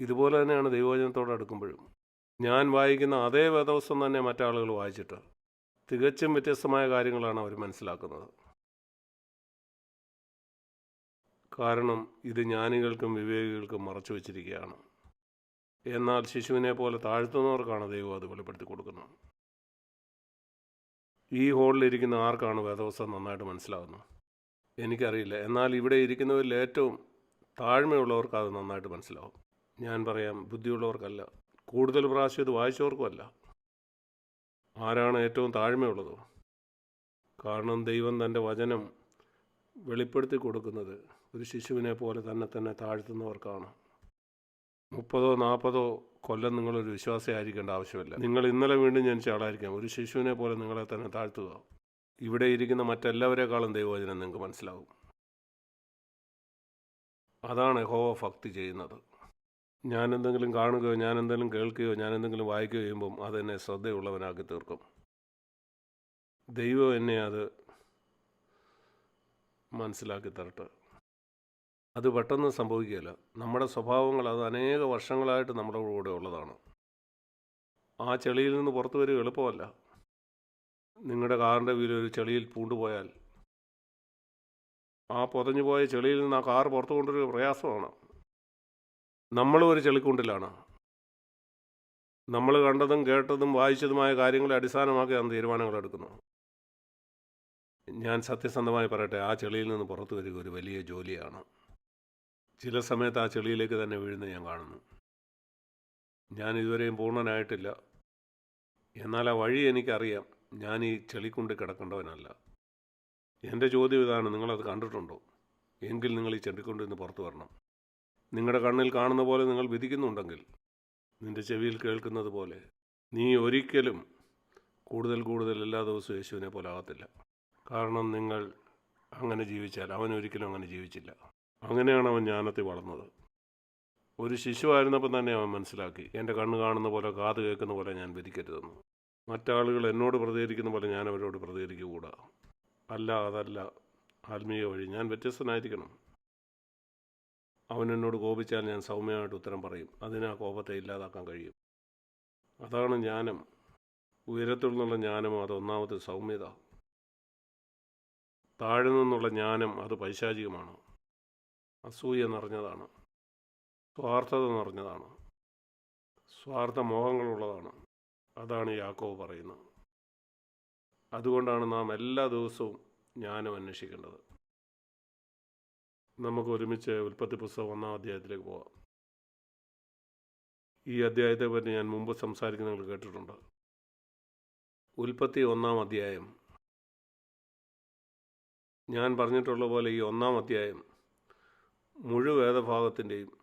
ഇതുപോലെ തന്നെയാണ് ദൈവവചനത്തോട് അടുക്കുമ്പോഴും. ഞാൻ വായിക്കുന്ന അതേ വേദവസ്വം തന്നെ മറ്റാളുകൾ വായിച്ചിട്ട് തികച്ചും വ്യത്യസ്തമായ കാര്യങ്ങളാണ് അവർ മനസ്സിലാക്കുന്നത്. കാരണം ഇത് ജ്ഞാനികൾക്കും വിവേകികൾക്കും മറച്ചു വച്ചിരിക്കുകയാണ്. എന്നാൽ ശിശുവിനെ പോലെ താഴ്ത്തുന്നവർക്കാണ് ദൈവം അത് വെളിപ്പെടുത്തി കൊടുക്കുന്നത്. ഈ ഹോളിലിരിക്കുന്ന ആർക്കാണ് വേദവസ്വം നന്നായിട്ട് മനസ്സിലാകുന്നത് എനിക്കറിയില്ല. എന്നാൽ ഇവിടെ ഇരിക്കുന്നവരിൽ ഏറ്റവും താഴ്മയുള്ളവർക്ക് അത് നന്നായിട്ട് മനസ്സിലാവും. ഞാൻ പറയാം ബുദ്ധിയുള്ളവർക്കല്ല. കൂടുതൽ പ്രാവശ്യം ഇത് വായിച്ചവർക്കുമല്ല. ആരാണ് ഏറ്റവും താഴ്മയുള്ളത്? കാരണം ദൈവം തന്റെ വചനം വെളിപ്പെടുത്തി കൊടുക്കുന്നത് ഒരു ശിശുവിനെ പോലെ തന്നെ തന്നെ താഴ്ത്തുന്നവർക്കാണ്. മുപ്പതോ നാൽപ്പതോ കൊല്ലം നിങ്ങളൊരു വിശ്വാസിയായിരിക്കേണ്ട ആവശ്യമില്ല. നിങ്ങൾ ഇന്നലെ വീണ്ടും ജനിച്ച ആളായിരിക്കാം. ഒരു ശിശുവിനെ പോലെ നിങ്ങളെ തന്നെ താഴ്ത്തുക. ഇവിടെ ഇരിക്കുന്ന മറ്റെല്ലാവരെക്കാളും ദൈവവചനം നിങ്ങൾക്ക് മനസ്സിലാവും. അതാണ് ഹോവ ഭക്തി ചെയ്യുന്നത്. ഞാൻ എന്തെങ്കിലും കാണുകയോ ഞാൻ എന്തെങ്കിലും കേൾക്കുകയോ ഞാൻ എന്തെങ്കിലും വായിക്കുകയോ ചെയ്യുമ്പം അതെന്നെ ശ്രദ്ധയുള്ളവനാക്കി തീർക്കും ദൈവം എന്നെ അത് മനസ്സിലാക്കി തരട്ടെ അത് പെട്ടെന്ന് സംഭവിക്കുകയില്ല. നമ്മുടെ സ്വഭാവങ്ങൾ അത് അനേക വർഷങ്ങളായിട്ട് നമ്മുടെ കൂടെ ഉള്ളതാണ്. ആ ചെളിയിൽ നിന്ന് പുറത്തു വരിക എളുപ്പമല്ല. നിങ്ങളുടെ കാറിന്റെ വീൽ ഒരു ചെളിയിൽ പൂണ്ടുപോയാൽ ആ പൊതഞ്ഞു പോയ ചെളിയിൽ നിന്ന് ആ കാർ പുറത്തു കൊണ്ടൊരു പ്രയാസമാണ്. നമ്മളും ഒരു ചെളിക്കുണ്ടിലാണ്. നമ്മൾ കണ്ടതും കേട്ടതും വായിച്ചതുമായ കാര്യങ്ങളെ അടിസ്ഥാനമാക്കി അടിസ്ഥാനമാക്കിയാണ് തീരുമാനങ്ങൾ എടുക്കുന്നു. ഞാൻ സത്യസന്ധമായി പറയട്ടെ ആ ചെളിയിൽ നിന്ന് പുറത്തു വരിക ഒരു വലിയ ജോലിയാണ്. ചില സമയത്ത് ആ ചെളിയിലേക്ക് തന്നെ വീഴുന്ന ഞാൻ കാണുന്നു. ഞാൻ ഇതുവരെയും പൂർണനായിട്ടില്ല. എന്നാൽ ആ വഴി എനിക്കറിയാം. ഞാൻ ഈ ചെളിക്കുണ്ട് കിടക്കേണ്ടവനല്ല. എന്റെ ചോദ്യം ഇതാണ് നിങ്ങളത് കണ്ടിട്ടുണ്ടോ? എങ്കിൽ നിങ്ങൾ ഈ ചെളിക്കുണ്ടിൽ നിന്ന് പുറത്തു വരണം. നിങ്ങളുടെ കണ്ണിൽ കാണുന്ന പോലെ നിങ്ങൾ വിധിക്കുന്നുണ്ടെങ്കിൽ നിന്റെ ചെവിയിൽ കേൾക്കുന്നത് പോലെ നീ ഒരിക്കലും കൂടുതൽ കൂടുതൽ എല്ലാ ദിവസവും യേശുവിനെ പോലെ ആകത്തില്ല. കാരണം നിങ്ങൾ അങ്ങനെ ജീവിച്ചാൽ അവൻ ഒരിക്കലും അങ്ങനെ ജീവിച്ചില്ല. അങ്ങനെയാണ് അവൻ ജ്ഞാനത്തിൽ വളർന്നത്. ഒരു ശിശുവായിരുന്നപ്പം തന്നെ അവൻ മനസ്സിലാക്കി എന്റെ കണ്ണ് കാണുന്ന പോലെ കാത് കേൾക്കുന്ന പോലെ ഞാൻ വിധിക്കരുതെന്ന്. മറ്റാളുകൾ എന്നോട് പ്രതികരിക്കുന്ന പോലെ ഞാൻ അവരോട് പ്രതികരിക്കുകൂടാ അല്ല അതല്ല. ആത്മീയ വഴി ഞാൻ വ്യത്യസ്തനായിരിക്കണം. അവൻ എന്നോട് കോപിച്ചാൽ ഞാൻ സൗമ്യമായിട്ട് ഉത്തരം പറയും. അതിന് ആ കോപത്തെ ഇല്ലാതാക്കാൻ കഴിയും. അതാണ് ജ്ഞാനം. ഉയരത്തിൽ നിന്നുള്ള ജ്ഞാനം അത് സൗമ്യത. താഴെ നിന്നുള്ള ജ്ഞാനം അത് പൈശാചികമാണ്? അസൂയ നിറഞ്ഞതാണ്. സ്വാർത്ഥത നിറഞ്ഞതാണ്. സ്വാർത്ഥ മോഹങ്ങളുള്ളതാണ്. അതാണ് യാക്കോവ് പറയുന്നത്. അതുകൊണ്ടാണ് നാം എല്ലാ ദിവസവും ജ്ഞാനം അന്വേഷിക്കേണ്ടത്. നമുക്ക് ഒരുമിച്ച് ഉൽപ്പത്തി പുസ്തകം ഒന്നാം അധ്യായത്തിലേക്ക് പോകാം ഈ അധ്യായത്തെ പറ്റി ഞാൻ മുമ്പ് സംസാരിക്കുന്ന നിങ്ങൾ കേട്ടിട്ടുണ്ട്. ഉൽപ്പത്തി ഒന്നാം അധ്യായം. ഞാൻ പറഞ്ഞിട്ടുള്ള പോലെ ഈ ഒന്നാം അധ്യായം മുഴു വേദഭാഗത്തിന്റെയും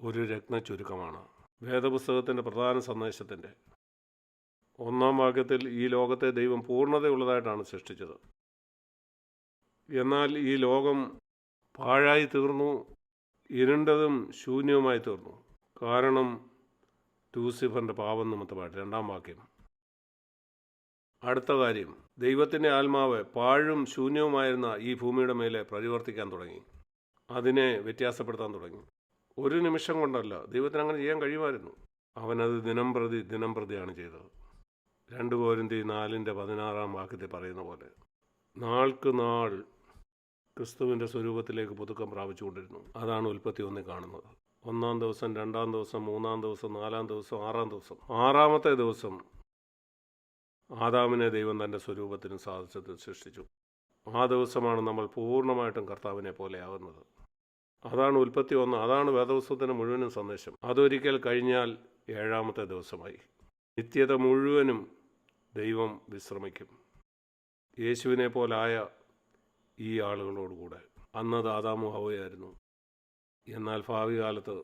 ഒരു രത്ന ചുരുക്കമാണ്. വേദപുസ്തകത്തിന്റെ പ്രധാന സന്ദേശത്തിന്റെ ഒന്നാം വാക്യത്തിൽ ഈ ലോകത്തെ ദൈവം പൂർണതയുള്ളതായിട്ടാണ് സൃഷ്ടിച്ചത്. എന്നാൽ ഈ ലോകം പാഴായി തീർന്നു. ഇരുണ്ടതും ശൂന്യവുമായി തീർന്നു. കാരണം ലൂസിഫറിന്റെ പാപം പാട്ട് രണ്ടാം വാക്യം. അടുത്ത കാര്യം. ദൈവത്തിന്റെ ആത്മാവ് പാഴും ശൂന്യവുമായിരുന്ന ഈ ഭൂമിയുടെ മേലെ പരിവർത്തിക്കാൻ തുടങ്ങി. അതിനെ വ്യത്യാസപ്പെടുത്താൻ തുടങ്ങി. ഒരു നിമിഷം കൊണ്ടല്ല ദൈവത്തിന് അങ്ങനെ ചെയ്യാൻ കഴിയുമായിരുന്നു. അവനത് ദിനം പ്രതി ദിനം പ്രതിയാണ് ചെയ്തത്. രണ്ട് കോരിന്തി നാലിന്റെ പതിനാറാം വാക്യത്തിൽ പറയുന്ന പോലെ നാൾക്ക് നാൾ ക്രിസ്തുവിന്റെ സ്വരൂപത്തിലേക്ക് പുതുക്കം പ്രാപിച്ചുകൊണ്ടിരുന്നു. അതാണ് ഉൽപ്പത്തി ഒന്നിൽ കാണുന്നത്. ഒന്നാം ദിവസം രണ്ടാം ദിവസം മൂന്നാം ദിവസം നാലാം ദിവസം ആറാം ദിവസം. ആറാമത്തെ ദിവസം ആദാമിനെ ദൈവം തന്റെ സ്വരൂപത്തിനും സാധിച്ചത് സൃഷ്ടിച്ചു. ആ ദിവസമാണ് നമ്മൾ പൂർണമായിട്ടും കർത്താവിനെ പോലെയാകുന്നത് അതാണ് ഉൽപ്പത്തി ഒന്ന്. അതാണ് വേദപുസ്തകത്തിന് മുഴുവനും സന്ദേശം. അതൊരിക്കൽ കഴിഞ്ഞാൽ ഏഴാമത്തെ ദിവസമായി. നിത്യത മുഴുവനും ദൈവം വിശ്രമിക്കും. യേശുവിനെ പോലായ ഈ ആളുകളോടുകൂടെ അന്ന് ദാദാമു ഹവയായിരുന്നു എന്നാൽ ഭാവി കാലത്ത്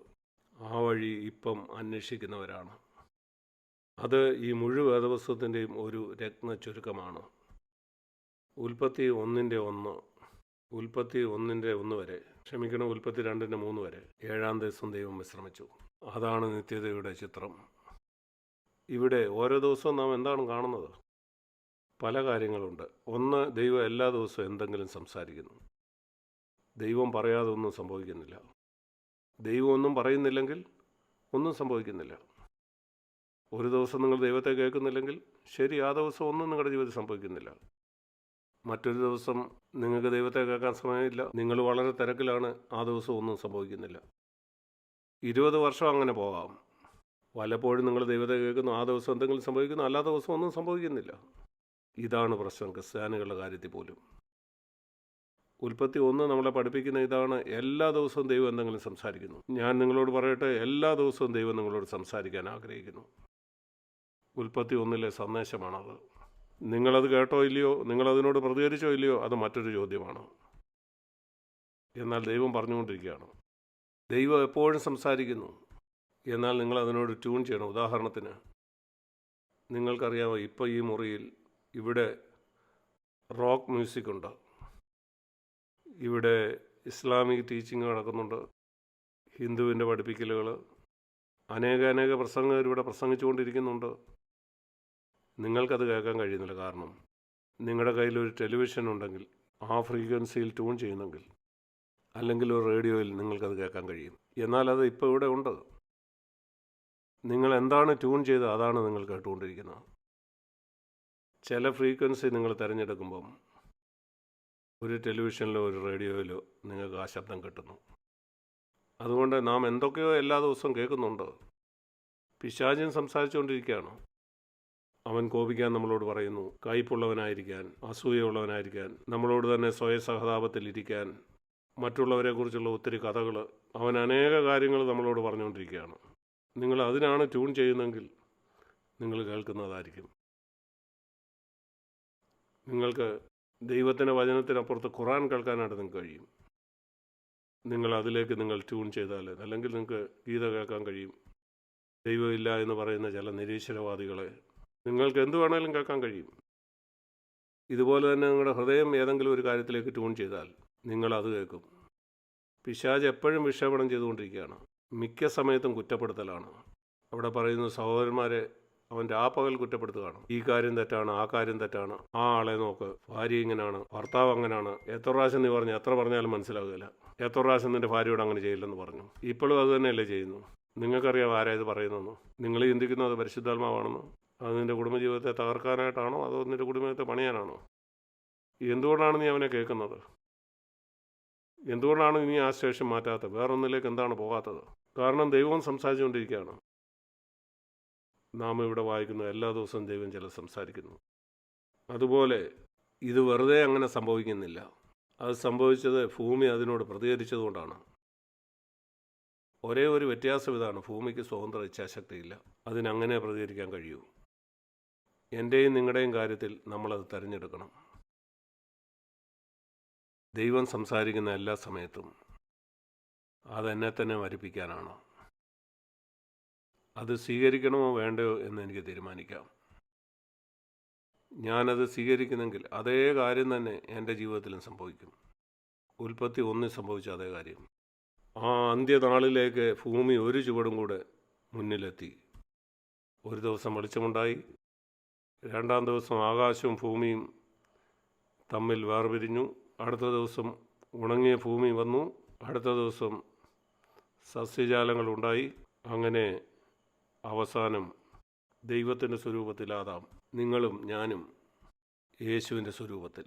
ആ വഴി ഇപ്പം അന്വേഷിക്കുന്നവരാണ്. അത് ഈ മുഴു വേദപുസ്തകത്തിന്റെയും ഒരു രത്ന ചുരുക്കമാണ്. ഉൽപ്പത്തി ഒന്നിന്റെ ഒന്ന് ഉൽപ്പത്തി ഒന്നിന്റെ ഒന്ന് വരെ ക്ഷമിക്കണം ഉൽപ്പത്തി രണ്ടിന്റെ മൂന്ന് വരെ ഏഴാം ദിവസം ദൈവം വിശ്രമിച്ചു. അതാണ് നിത്യതയുടെ ചിത്രം. ഇവിടെ ഓരോ ദിവസവും നാം എന്താണ് കാണുന്നത്? പല കാര്യങ്ങളുണ്ട്. ഒന്ന് ദൈവം എല്ലാ ദിവസവും എന്തെങ്കിലും സംസാരിക്കുന്നു. ദൈവം പറയാതെ ഒന്നും സംഭവിക്കുന്നില്ല. ദൈവം ഒന്നും പറയുന്നില്ലെങ്കിൽ ഒന്നും സംഭവിക്കുന്നില്ല. ഒരു ദിവസം നിങ്ങൾ ദൈവത്തെ കേൾക്കുന്നില്ലെങ്കിൽ ശരി ആ ദിവസം ഒന്നും നിങ്ങളുടെ ജീവിതത്തിൽ സംഭവിക്കുന്നില്ല. മറ്റൊരു ദിവസം നിങ്ങൾക്ക് ദൈവത്തെ കേൾക്കാൻ സമയമില്ല. നിങ്ങൾ വളരെ തിരക്കിലാണ് ആ ദിവസം ഒന്നും സംഭവിക്കുന്നില്ല. ഇരുപത് വർഷം അങ്ങനെ പോകാം. വല്ലപ്പോഴും നിങ്ങൾ ദൈവത്തെ കേൾക്കുന്നു ആ ദിവസം എന്തെങ്കിലും സംഭവിക്കുന്നു അല്ലാത്ത ദിവസം ഒന്നും സംഭവിക്കുന്നില്ല. ഇതാണ് പ്രശ്നം ക്രിസ്ത്യാനികളുടെ കാര്യത്തിൽ പോലും. ഉൽപ്പത്തി ഒന്ന് നമ്മളെ പഠിപ്പിക്കുന്ന ഇതാണ് എല്ലാ ദിവസവും ദൈവം എന്തെങ്കിലും സംസാരിക്കുന്നു. ഞാൻ നിങ്ങളോട് പറയട്ടെ എല്ലാ ദിവസവും ദൈവം നിങ്ങളോട് സംസാരിക്കാൻ ആഗ്രഹിക്കുന്നു. ഉൽപ്പത്തി ഒന്നിലെ സന്ദേശമാണത്. നിങ്ങളത് കേട്ടോ ഇല്ലയോ നിങ്ങളതിനോട് പ്രതികരിച്ചോ ഇല്ലയോ അത് മറ്റൊരു ചോദ്യമാണ്. എന്നാൽ ദൈവം പറഞ്ഞുകൊണ്ടിരിക്കുകയാണ്. ദൈവം എപ്പോഴും സംസാരിക്കുന്നു. എന്നാൽ നിങ്ങൾ അതിനോട് ട്യൂൺ ചെയ്യണം. ഉദാഹരണത്തിന് നിങ്ങൾക്കറിയാമോ ഇപ്പോൾ ഈ മുറിയിൽ ഇവിടെ റോക്ക് മ്യൂസിക് ഉണ്ട്. ഇവിടെ ഇസ്ലാമിക് ടീച്ചിങ് നടക്കുന്നുണ്ട്. ഹിന്ദുവിന്റെ പഠിപ്പിക്കലുകൾ. അനേക പ്രസംഗകർ ഇവിടെ പ്രസംഗിച്ചുകൊണ്ടിരിക്കുന്നുണ്ട്. നിങ്ങൾക്കത് കേൾക്കാൻ കഴിയുന്നില്ല കാരണം നിങ്ങളുടെ കയ്യിൽ ഒരു ടെലിവിഷൻ ഉണ്ടെങ്കിൽ ആ ഫ്രീക്വൻസിയിൽ ട്യൂൺ ചെയ്യുന്നെങ്കിൽ അല്ലെങ്കിൽ ഒരു റേഡിയോയിൽ നിങ്ങൾക്കത് കേൾക്കാൻ കഴിയും. എന്നാൽ അത് ഇപ്പോൾ ഇവിടെ ഉണ്ട്. നിങ്ങൾ എന്താണ് ട്യൂൺ ചെയ്ത് അതാണ് നിങ്ങൾ കേട്ടുകൊണ്ടിരിക്കുന്നത്. ചില ഫ്രീക്വൻസി നിങ്ങൾ തിരഞ്ഞെടുക്കുമ്പം ഒരു ടെലിവിഷനിലോ ഒരു റേഡിയോയിലോ നിങ്ങൾക്ക് ആ ശബ്ദം കിട്ടുന്നു. അതുകൊണ്ട് നാം എന്തൊക്കെയോ എല്ലാ ദിവസവും കേൾക്കുന്നുണ്ട്. പിശാചൻ സംസാരിച്ചുകൊണ്ടിരിക്കുകയാണ്. അവൻ കോപിക്കാൻ നമ്മളോട് പറയുന്നു കയ്പുള്ളവനായിരിക്കാൻ അസൂയുള്ളവനായിരിക്കാൻ നമ്മളോട് തന്നെ സ്വയ സഹതാപത്തിലിരിക്കാൻ മറ്റുള്ളവരെക്കുറിച്ചുള്ള ഒത്തിരി കഥകൾ അവൻ അനേക കാര്യങ്ങൾ നമ്മളോട് പറഞ്ഞുകൊണ്ടിരിക്കുകയാണ്. നിങ്ങൾ അതിനാണ് ട്യൂൺ ചെയ്യുന്നതെങ്കിൽ നിങ്ങൾ കേൾക്കുന്നതായിരിക്കും. നിങ്ങൾക്ക് ദൈവത്തിന്റെ വചനത്തിനപ്പുറത്ത് ഖുറാൻ കേൾക്കാനായിട്ട് നിങ്ങൾക്ക് കഴിയും. നിങ്ങൾ അതിലേക്ക് നിങ്ങൾ ട്യൂൺ ചെയ്താൽ അല്ലെങ്കിൽ നിങ്ങൾക്ക് ഗീത കേൾക്കാൻ കഴിയും. ദൈവമില്ല എന്ന് പറയുന്ന ചില നിരീശ്വരവാദികളെ നിങ്ങൾക്ക് എന്ത് വേണമെങ്കിലും കേൾക്കാൻ കഴിയും. ഇതുപോലെ തന്നെ നിങ്ങളുടെ ഹൃദയം ഏതെങ്കിലും ഒരു കാര്യത്തിലേക്ക് ട്യൂൺ ചെയ്താൽ നിങ്ങൾ അത് കേൾക്കും. പിശാജ് എപ്പോഴും വിക്ഷേപണം ചെയ്തുകൊണ്ടിരിക്കുകയാണ്. മിക്ക സമയത്തും കുറ്റപ്പെടുത്തലാണ്. അവിടെ പറയുന്ന സഹോദരന്മാരെ അവൻ രാപ്പകൽ കുറ്റപ്പെടുത്തുകയാണ്. ഈ കാര്യം തെറ്റാണ് ആ കാര്യം തെറ്റാണ്. ആ ആളെ നോക്ക്. ഭാര്യ ഇങ്ങനെയാണ് ഭർത്താവ് അങ്ങനെയാണ് എത്ര പ്രാവശ്യം നീ പറഞ്ഞു എത്ര പറഞ്ഞാലും മനസ്സിലാവുകയില്ല എത്ര പ്രാവശ്യം നിന്റെ ഭാര്യയോട് അങ്ങനെ ചെയ്യില്ലെന്ന് പറഞ്ഞു. ഇപ്പോഴും അത് തന്നെയല്ലേ ചെയ്യുന്നു? നിങ്ങൾക്കറിയാം ആരാ ഇത് നിങ്ങൾ ചിന്തിക്കുന്നത് അത് പരിശുദ്ധാത്മാവാണെന്ന്? അത് നിന്റെ കുടുംബജീവിതത്തെ തകർക്കാനായിട്ടാണോ? അതോ നിന്റെ കുടുംബത്തെ പണിയാനാണോ? എന്തുകൊണ്ടാണ് നീ അവനെ കേൾക്കുന്നത്? എന്തുകൊണ്ടാണ് നീ ആ സ്റ്റേഷൻ മാറ്റാത്തത്? വേറൊന്നിലേക്ക് എന്താണ് പോകാത്തത്? കാരണം ദൈവം സംസാരിച്ചുകൊണ്ടിരിക്കുകയാണ്. നാം ഇവിടെ വായിക്കുന്ന എല്ലാ ദിവസവും ദൈവം ചില സംസാരിക്കുന്നു. അതുപോലെ ഇത് വെറുതെ അങ്ങനെ സംഭവിക്കുന്നില്ല. അത് സംഭവിച്ചത് ഭൂമി അതിനോട് പ്രതികരിച്ചതുകൊണ്ടാണ് ഒരേ ഒരു വ്യത്യാസം ഇതാണ്. ഭൂമിക്ക് സ്വതന്ത്ര ഇച്ഛാശക്തിയില്ല. അതിനങ്ങനെ പ്രതികരിക്കാൻ കഴിയൂ. എന്റെയും നിങ്ങളുടെയും കാര്യത്തിൽ നമ്മളത് തിരഞ്ഞെടുക്കണം. ദൈവം സംസാരിക്കുന്ന എല്ലാ സമയത്തും അതെന്നെ തന്നെ മരിപ്പിക്കാനാണ് അത് സ്വീകരിക്കണമോ വേണ്ടയോ എന്ന് എനിക്ക് തീരുമാനിക്കാം. ഞാനത് സ്വീകരിക്കുന്നെങ്കിൽ അതേ കാര്യം തന്നെ എന്റെ ജീവിതത്തിലും സംഭവിക്കും. ഉൽപ്പത്തി ഒന്നിൽ സംഭവിച്ച അതേ കാര്യം. ആ അന്ത്യനാളിലേക്ക് ഭൂമി ഒരു ചുവടും കൂടെ മുന്നിലെത്തി. ഒരു ദിവസം വെളിച്ചമുണ്ടായി. രണ്ടാം ദിവസം ആകാശവും ഭൂമിയും തമ്മിൽ വേർപിരിഞ്ഞു. അടുത്ത ദിവസം ഉണങ്ങിയ ഭൂമി വന്നു. അടുത്ത ദിവസം സസ്യജാലങ്ങളുണ്ടായി അങ്ങനെ അവസാനം ദൈവത്തിന്റെ സ്വരൂപത്തിലാതാം നിങ്ങളും ഞാനും യേശുവിന്റെ സ്വരൂപത്തിൽ.